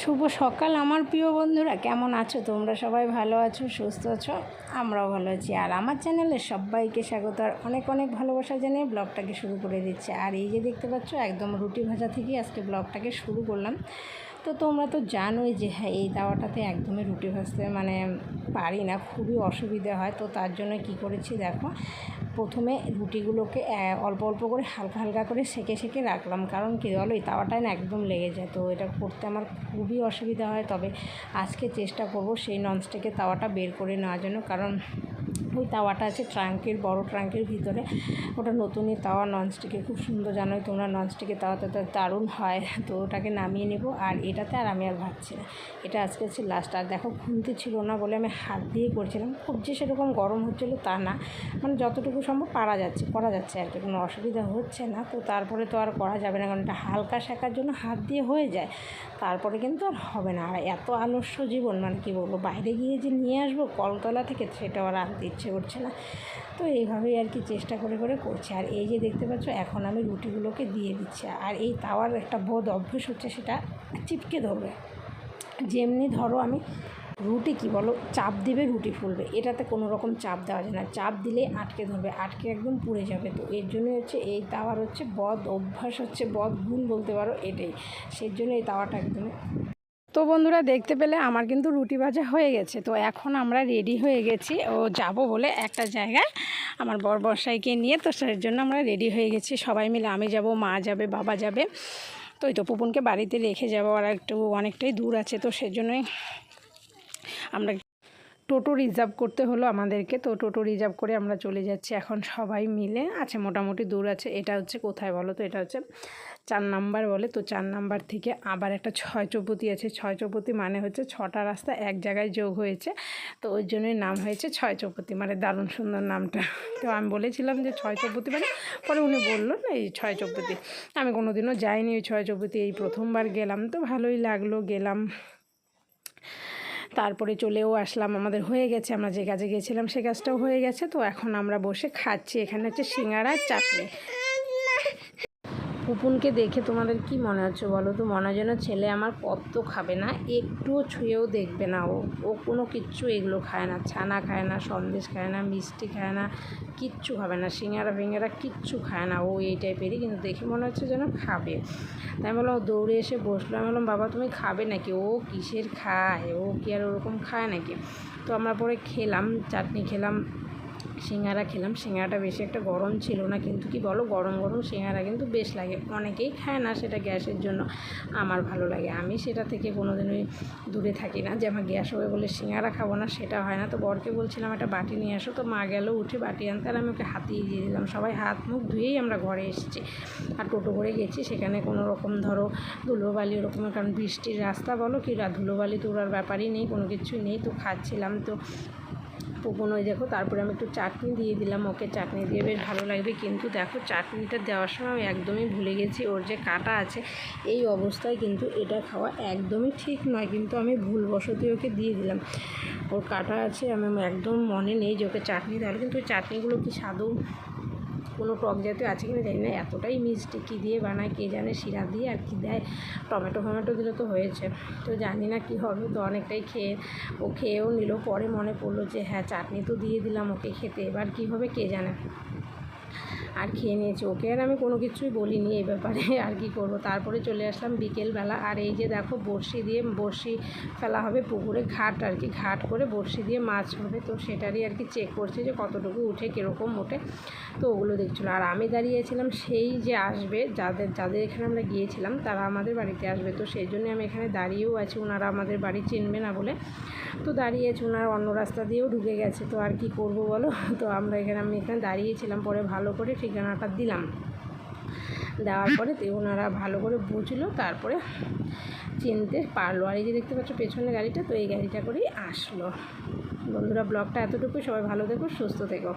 শুভ সকাল আমার প্রিয় বন্ধুরা। কেমন আছো? তোমরা সবাই ভালো আছো, সুস্থ আছো? আমরাও ভালো আছি। আর আমার চ্যানেলে সবাইকে স্বাগত। আর অনেক অনেক ভালোবাসা জানিয়ে ব্লগটাকে শুরু করে দিচ্ছে। আর এই যে দেখতে পাচ্ছ, একদম রুটি ভাজা থেকেই আজকে ব্লগটাকে শুরু করলাম। তো তোমরা তো জানোই যে হ্যাঁ এই দাওয়াটাতে একদমই রুটি ভাজতে মানে পারি না। খুবই অসুবিধা হয়। তো তার জন্য কি করেছি দেখো প্রথমে রুটিগুলোকে অল্প অল্প করে হালকা হালকা করে সেকে সেকে রাখলাম। কারণ কী বলো, এই তাওয়াটায় না একদম লেগে যায়। তো এটা করতে আমার খুবই অসুবিধা হয়। তবে আজকে চেষ্টা করব সেই ননস্টিকের তাওয়াটা বের করে নেওয়ার জন্য। কারণ ওই তাওয়াটা আছে ট্রাঙ্কের, বড় ট্রাঙ্কের ভিতরে। ওটা নতুনই তাওয়া ননস্টিকের খুব সুন্দর জানোই তোমরা ননস্টিকের তাওয়াতে তো দারুণ হয়। তো ওটাকে নামিয়ে নেব। আর এটাতে আর আমি আর ভাবছি না। এটা আজকে হচ্ছে লাস্ট আর দেখো খুনতে ছিল না বলে আমি হাত দিয়ে করছিলাম। খুব যে সেরকম গরম হচ্ছিল তা না। মানে যতটুকু সম্ভব পারা যাচ্ছে, করা যাচ্ছে আর কি। কোনো অসুবিধা হচ্ছে না। তো তারপরে তো আর করা যাবে না। কারণ এটা হালকা শেখার জন্য হাত দিয়ে হয়ে যায়। তারপরে কিন্তু আর হবে না। আর এত আলস্য জীবন মানে কী বলব? বাইরে গিয়ে যে নিয়ে আসব কলতলা থেকে, সেটা আর আনতে ইচ্ছে করছে না। তো এইভাবেই আর কি চেষ্টা করে করে করছি। আর এই যে দেখতে পাচ্ছ, এখন আমি রুটিগুলোকে দিয়ে দিচ্ছি। আর এই তাওয়ার একটা বোধ অভ্যেস হচ্ছে, সেটা চিপকে ধরবে। যেমনি ধরো আমি রুটি কি বলো, চাপ দিবে, রুটি ফুলবে। এটাতে কোনো রকম চাপ দেওয়া যায় না। চাপ দিলেই আটকে ধরবে, আটকে একদম পুড়ে যাবে। তো এর জন্য হচ্ছে, এই তাওয়ার হচ্ছে বদ অভ্যাস হচ্ছে বদ গুণ বলতে পারো এটাই। সেই জন্য এই তাওয়াটা একদমই তো বন্ধুরা দেখতে পেলে আমার কিন্তু রুটি ভাজা হয়ে গেছে। তো এখন আমরা রেডি হয়ে গেছি। ও যাব বলে একটা জায়গায় আমার বর বর্ষাইকে নিয়ে। তো সেই জন্য আমরা রেডি হয়ে গেছি। সবাই মিলে আমি যাব, মা যাবে, বাবা যাবে। তো ওই তো পুপুনকে বাড়িতে রেখে যাব। আর একটু অনেকটাই দূর আছে। তো সেজন্যই আমরা টোটো রিজার্ভ করতে হলো আমাদেরকে। তো টোটো রিজার্ভ করে আমরা চলে যাচ্ছি এখন সবাই মিলে। আছে মোটামুটি দূর আছে। এটা হচ্ছে কোথায় বলো তো? এটা হচ্ছে চার নাম্বার বলে। তো চার নাম্বার থেকে আবার একটা ছয় চৌপতি আছে। ছয় চৌপতি মানে হচ্ছে ছটা রাস্তা এক জায়গায় যোগ হয়েছে। তো ওই জন্যই নাম হয়েছে ছয় চৌপতি। মানে দারুণ সুন্দর নামটা। তো আমি বলেছিলাম যে ছয় চৌপতি মানে পরে উনি বলল না, এই ছয় চৌপতি। আমি কোনো দিনও যাইনি ওই ছয় চৌপতি। এই প্রথমবার গেলাম। তো ভালোই লাগল। গেলাম। তারপরে চলেও আসলাম, আমাদের হয়ে গেছে, আমরা যে কাজে গিয়েছিলাম সে কাজটাও হয়ে গেছে, তো এখন আমরা বসে খাচ্ছি, এখানে হচ্ছে সিঙ্গারা আর চাটনি। পুপুনকে দেখে তোমাদের কি মনে হচ্ছে বলো তো? মনে যেন ছেলে আমার কত খাবে না, একটুও ছুঁয়েও দেখবে না ও। ও কোনো কিচ্ছু এগুলো খায় না, ছানা খায় না, সন্দেশ খায় না, মিষ্টি খায় না, কিচ্ছু খাবে না, সিঙ্গারা ফিঙ্গারা কিচ্ছু খায় না। ও এই টাইপেরই কিন্তু দেখে মনে হচ্ছে যেন খাবে। তাই বললাম দৌড়ে এসে বসল। আমি বললাম, বাবা, তুমি খাবে নাকি? ও কিসের খায়? ও কি আর ওরকম খায় নাকি? তো আমরা পরে খেলাম, চাটনি খেলাম। সিঙ্গারা খেলাম। সিঙ্গারাটা বেশি একটা গরম ছিল না, কিন্তু কি বলো, গরম গরম সিঙ্গারা কিন্তু বেশ লাগে। অনেকেই খায় না সেটা গ্যাসের জন্য। আমার ভালো লাগে। আমি সেটা থেকে কোনো দিনই দূরে থাকি না। যে আমার গ্যাস হবে বলে সিঙ্গারা খাব না, সেটা হয় না। তো বরকে বলছিলাম, একটা বাটি নিয়ে আসো তো মা গেল, উঠে বাটি আনতে আর আমি ওকে হাতিয়ে দিয়ে দিলাম। সবাই হাত মুখ ধুয়েই আমরা ঘরে এসেছি। আর টোটো করে গেছি। সেখানে কোনো রকম ধরো ধুলোবালি ওরকম, কারণ বৃষ্টির রাস্তা বলো, কি ধুলোবালি তোলার ব্যাপারই নেই, কোনো কিছুই নেই। তো খাচ্ছিলাম তো পুকুন ওই দেখো, তারপরে আমি একটু চাটনি দিয়ে দিলাম ওকে। চাটনি দিয়ে বেশ ভালো লাগবে, কিন্তু দেখো চাটনিটা দেওয়ার সময় আমি একদমই ভুলে গেছি, ওর যে কাটা আছে, এই অবস্থায় কিন্তু এটা খাওয়া একদমই ঠিক নয়, কিন্তু আমি ভুলবশতই ওকে দিয়ে দিলাম। ওর কাটা আছে, আমি একদম মনে নেই যে ওকে চাটনি দেওয়ার, কিন্তু চাটনিগুলো কি স্বাদও কোনো টক জাতীয় আছে কিনা জানি না, এতটাই মিষ্টি। কী দিয়ে বানায়, কে জানে শিরা দিয়ে আর কি দেয়, টমেটো ফমেটো দিলে তো হয়েছে। তো জানি না কি হবে, তো অনেকটাই খেয়ে, ও খেয়েও নিল, পরে মনে পড়ল যে হ্যাঁ চাটনি তো দিয়ে দিলাম ওকে খেতে, এবার কি হবে কে জানে। আর খেয়ে নিয়েছি। ওকে আর আমি কোনো কিছুই বলিনি এই ব্যাপারে, আর কি করব? তারপরে চলে আসলাম বিকেলবেলা। আর এই যে দেখো, বড়শি দিয়ে বড়শি ফেলা হবে পুকুরে, ঘাট আর কি, ঘাট করে বড়শি দিয়ে মাছ হবে। তো সেটারই আর কি চেক করছে যে কতটুকু উঠে, কীরকম ওঠে তো ওগুলো দেখছিলো। আর আমি দাঁড়িয়েছিলাম সেই যে আসবে, যাদের যাদের এখানে আমরা গিয়েছিলাম, তারা আমাদের বাড়িতে আসবে। তো সেই জন্য আমি এখানে দাঁড়িয়েও আছি, ওনারা আমাদের বাড়ি চিনবে না বলে। তো দাঁড়িয়ে আছে ওনারা অন্য রাস্তা দিয়েও ঢুকে গেছে। তো আর কি করব বলো? তো আমরা এখানে, আমি এখানে দাঁড়িয়েছিলাম পরে ভালো করে ঠিকানাটা দিলাম। দেওয়ার পরে ওনারা ভালো করে বুঝলো, তারপরে চিনতে পারল। আর এই যে দেখতে পাচ্ছ পেছনে গাড়িটা, তো এই গাড়িটা করেই আসলো। বন্ধুরা, ব্লগটা এতটুকু সবাই ভালো থেকো, সুস্থ থেকো।